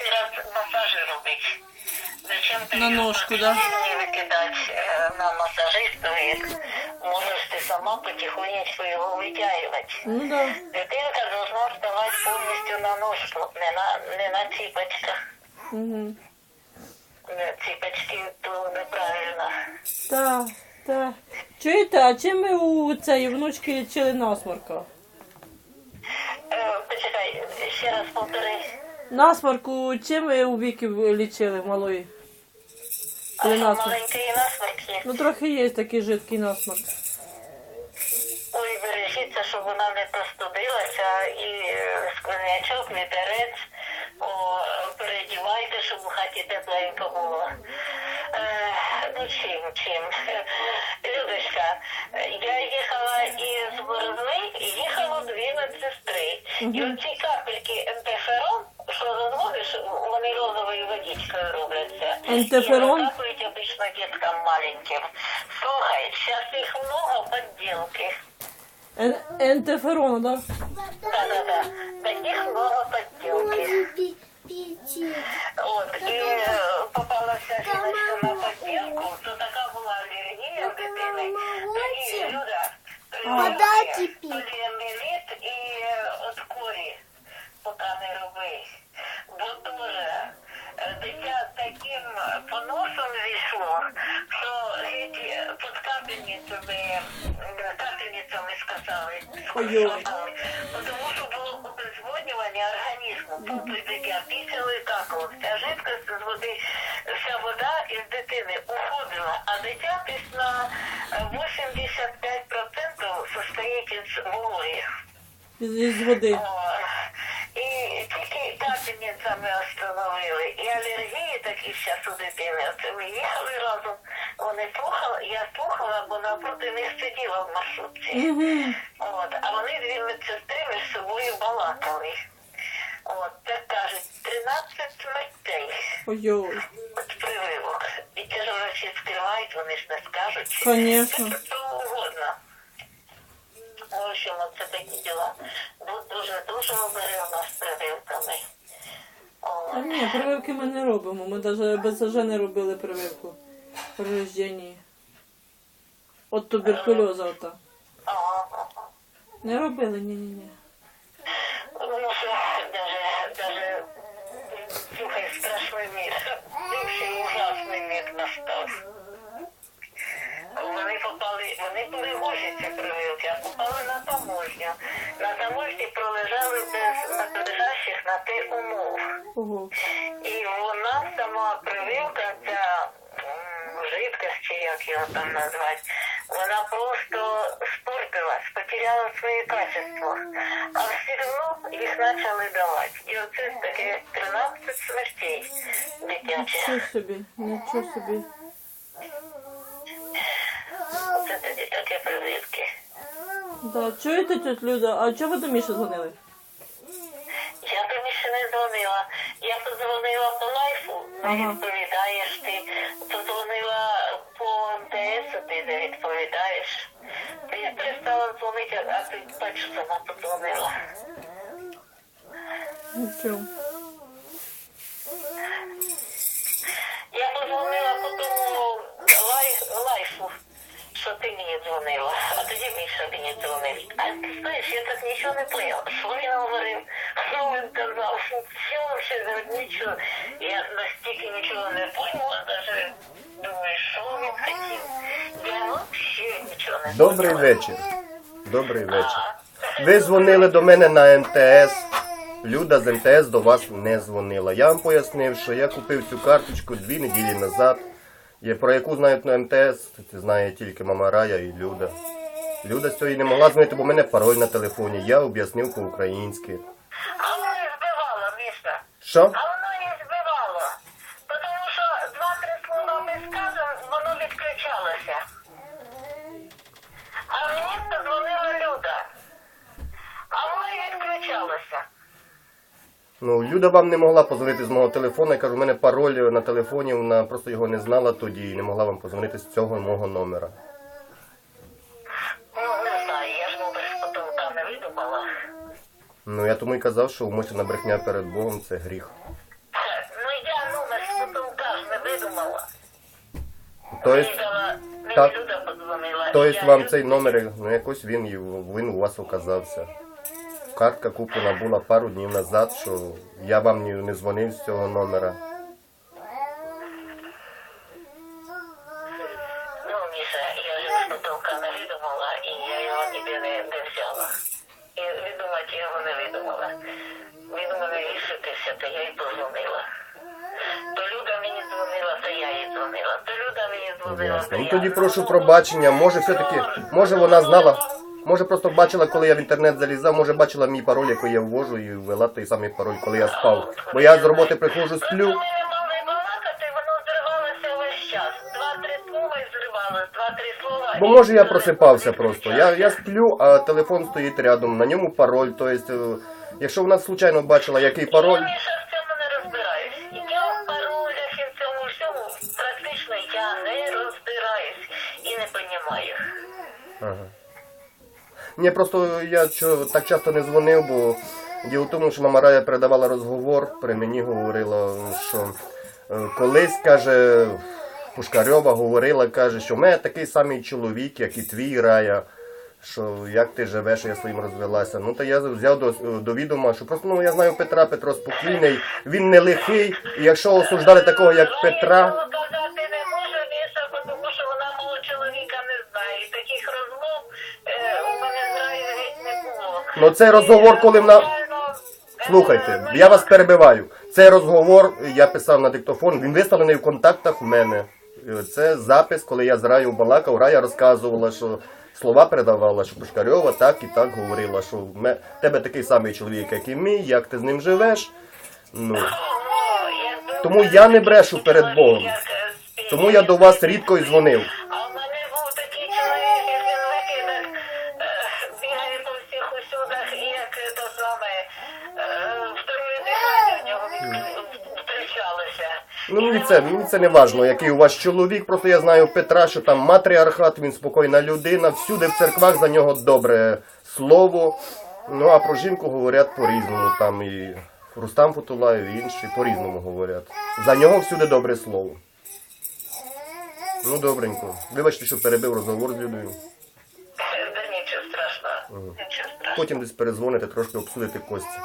раз масажі робити. Зачем ти На ножку, да? викидати е, на масажиста, як можеш ти сама потихонечку його витягувати. Ну да. Дитинка должна вставати повністю на ножку, не на, не на ціпочках. Угу. Не, Ціпочки то неправильно. Так, так. Чуєте, а чим ви у цієї внучки лічили насморка? Е, почекай, ще раз повтори. Насморку чим ви у віки лічили малої? А що, маленький насморк є? Ну трохи є такий жидкий насморк. Ой, бережіться, щоб вона не простудилася і е, сквознячок, вітерець. О, передівайте, щоб у хаті тепленько було. Е, ну чим, чим? Людочка, я їхала із Борозни і їхало дві медсестри. І оці робляться. Я І обычно деткам маленьким. Слухай, сейчас их много подделки. Эн энтеферон, да? Да-да-да. Таких много подделки. Під капельницями, е, капельницями сказали. Ой-ой. Тому що було обезводнювання організму. Тобто дитя пісяли какало. Вся жидкость з води, вся вода із дитини уходила, а дитя десь на е, 85% состоїть із вологи. Із, води. І тільки капельницями остановили. І алергії такі зараз у дитини. Оце ми їхали разом. Вони слухали, я слухала, бо напроти них сиділа в маршрутці. Угу. От, а вони дві медсестри між собою балакали. От, так кажуть, 13 смертей Ой-ой. от прививок. І ті ж врачі скривають, вони ж не скажуть. Конечно. Це що угодно. В общем, це такі діла. Дуже дуже обережно з прививками. О, А ні, прививки ми не робимо. Ми навіть БСЖ не робили прививку при. От туберкульоза ота. Не робили, ні-ні-ні. Ну, що даже, слухай, страшний мір. Бывший ужасний мір настав. Вони попали, вони перевозять ці прививки, а попали на таможню. На таможні пролежали без надлежащих на те умов. Ого. Як його там назвати, вона просто спортилась, потеряла своє качество. А все одно їх почали давати. І оце таке 13 смертей дитячих. Нічого собі, нічого собі. Це тоді такі прививки. Да, чуєте, тетя Люда, а чого ви до Міші дзвонили? Я тобі ще не дзвонила. Я подзвонила по лайфу, не Ага. відповідаєш ти. Подзвонила а ти бачиш, сама подзвонила. Я подзвонила по тому лай, лайфу, що ти мені дзвонила, а тоді Міша мені дзвонив. А ти знаєш, я так нічого не поняла. Що він говорив, що він казав, нічого ще нічого. Я настільки нічого не поняла, навіть думаю, що він хотів. Я взагалі нічого не Добрий поняла. вечір. Добрий вечір. Ви дзвонили до мене на МТС. Люда з МТС до вас не дзвонила. Я вам пояснив, що я купив цю карточку дві неділі назад. Є, про яку знають на МТС, це знає тільки мама Рая і Люда. Люда з цього і не могла дзвонити, бо в мене пароль на телефоні. Я об'яснив по-українськи. А воно і збивало, Міша. Що? Е, ну, Люда вам не могла позвонити з мого телефону. Я кажу, в мене пароль на телефоні, вона просто його не знала тоді і не могла вам позвонити з цього мого номера. Ну, не знаю, я ж номер з потолка не видумала. Ну, я тому й казав, що умисна брехня перед Богом це гріх. Ну я номер з потолка ж не видумала. То есть, Видала, так, Люда подзвонила. Тобто то вам цей номер, ну якось він, він у вас оказався. Картка куплена була пару днів назад, що я вам не, дзвонив з цього номера. Ну, Міша, я потолка не видумала, і я його ніде не, не взяла. І видумати я його не видумала. Він у мене вішатися, то я й позвонила. То Люда мені дзвонила, то я їй дзвонила. То Люда мені дзвонила, то Ну я. тоді прошу пробачення. Може все-таки, може вона знала, може просто бачила, коли я в інтернет залізав, може бачила мій пароль, який я ввожу, і ввела той самий пароль, коли я спав. Бо я з роботи приходжу, сплю. Бо може я просипався просто. Я, я сплю, а телефон стоїть рядом, на ньому пароль. Тобто, якщо вона случайно бачила, який пароль. Я в цьому не розбираюсь. І я в паролях і в цьому всьому практично я не розбираюсь і не понімаю. Ага. Ні, просто я так часто не дзвонив, бо діло в тому, що мама Рая передавала розговор, при мені говорила, що е, колись, каже, Пушкарьова говорила, каже, що в мене такий самий чоловік, як і твій Рая. Що як ти живеш, я своїм розвелася. Ну то я взяв до, до відома, що просто ну я знаю Петра, Петро спокійний, він не лихий, і якщо осуждали такого, як Петра. Ну цей розговор, коли вона. Слухайте, я вас перебиваю. Цей розговор я писав на диктофон, він виставлений в контактах в мене. Е, Це запис, коли я з Раю балакав, Рая розказувала, що слова передавала, що Пушкарьова так і так говорила, що в ме- тебе такий самий чоловік, як і мій, як ти з ним живеш. Ну, Тому я не брешу перед Богом. тому я до вас рідко і дзвонив. Ну мені це, мені це не важливо, який у вас чоловік. Просто я знаю Петра, що там матріархат, він спокійна людина, всюди в церквах за нього добре слово. Ну а про жінку говорять по-різному. Там і Рустам Футулаєв, і інші по-різному говорять. За нього всюди добре слово. Ну, добренько. Вибачте, що перебив розговор з страшного, нічого страшного. Потім десь перезвоните, трошки обсудити кості.